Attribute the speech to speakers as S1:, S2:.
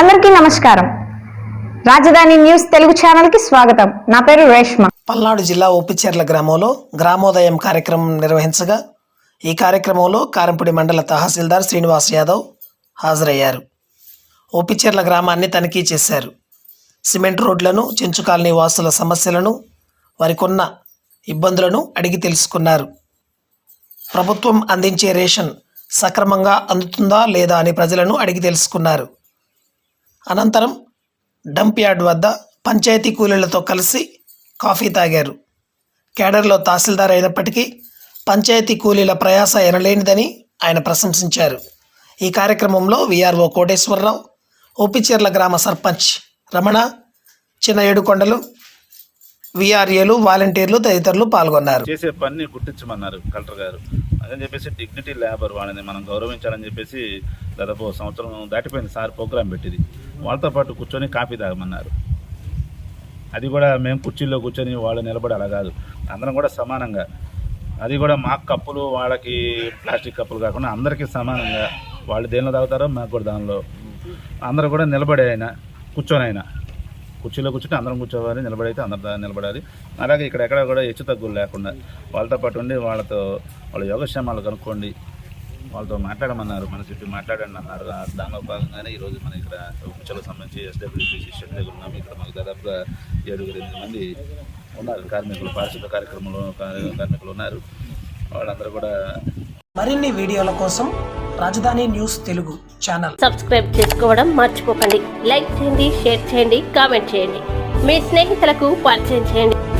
S1: అందరికీ నమస్కారం. రాజధాని న్యూస్ తెలుగు ఛానల్కి స్వాగతం. నా పేరు రేష్మ.
S2: పల్నాడు జిల్లా ఉప్పిచెర్ల గ్రామంలో గ్రామోదయం కార్యక్రమం నిర్వహించగా ఈ కార్యక్రమంలో కారంపూడి మండల తహసీల్దార్ శ్రీనివాస్ యాదవ్ హాజరయ్యారు. ఉప్పిచెర్ల గ్రామాన్ని తనిఖీ చేశారు. సిమెంట్ రోడ్లను చెంచు కాలనీ వాసుల సమస్యలను వారికున్న ఇబ్బందులను అడిగి తెలుసుకున్నారు. ప్రభుత్వం అందించే రేషన్ సక్రమంగా అందుతుందా లేదా అని ప్రజలను అడిగి తెలుసుకున్నారు. అనంతరం డంప్ యార్డ్ వద్ద పంచాయతీ కూలీలతో కలిసి కాఫీ తాగారు. కేడర్లో తహసీల్దార్ అయినప్పటికీ పంచాయతీ కూలీల ప్రయాస ఎనలేనిదని ఆయన ప్రశంసించారు. ఈ కార్యక్రమంలో విఆర్ఓ కోటేశ్వరరావు ఓపిచెర్ల గ్రామ సర్పంచ్ రమణ చిన్న ఏడుకొండలు విఆర్ఏలు వాలంటీర్లు తదితరులు పాల్గొన్నారు.
S3: చేసే పని గుర్తించమన్నారు కలెక్టర్ గారు. అదని చెప్పేసి డిగ్నిటీ లేబర్ వాళ్ళని మనం గౌరవించాలని చెప్పేసి దాదాపు ఓ సంవత్సరం దాటిపోయింది సార్ ప్రోగ్రాం పెట్టింది. వాళ్ళతో పాటు కూర్చొని కాఫీ తాగమన్నారు. అది కూడా మేము కుర్చీల్లో కూర్చొని వాళ్ళు నిలబడి అలా కాదు. అందరం కూడా సమానంగా. అది కూడా మాకు కప్పులు వాళ్ళకి ప్లాస్టిక్ కప్పులు కాకుండా అందరికీ సమానంగా. వాళ్ళు దేనిలో తాగుతారో మాకు కూడా దానిలో. అందరూ కూడా నిలబడే ఆయన కూర్చొని ఆయన. కుర్చీలో కూర్చుంటే అందరం కూర్చోవాలి నిలబడైతే అందరు దా- నిలబడాలి. అలాగే ఇక్కడ ఎక్కడ కూడా హెచ్చు తగ్గులు లేకుండా వాళ్ళతో పాటు ఉండి వాళ్ళతో వాళ్ళ యోగక్షేమాలు కనుక్కోండి. వాళ్ళతో మాట్లాడమన్నారు మన చుట్టూ మాట్లాడండి అన్నారు. దానిలో భాగంగానే ఈరోజు మన ఇక్కడ కుర్చీలకు సంబంధించి ఎస్డబ్ల్యూసీ శిక్షణ దగ్గర ఉన్నాము ఇక్కడ మాకు దాదాపుగా ఏడుగురు ఎనిమిది మంది ఉన్నారు. కార్మికులు పారిశుద్ధ కార్యక్రమంలో కార్య- కార్మికులు ఉన్నారు. వాళ్ళందరూ కూడా
S2: మరిన్ని వీడియోల కోసం రాజధాని న్యూస్ తెలుగు ఛానల్.
S4: సబ్స్క్రైబ్ చేసుకోవడం మర్చిపోకండి. లైక్ చేయండి షేర్ చేయండి కామెంట్ చేయండి. మీ స్నేహితులకు పరిచయం చేయండి.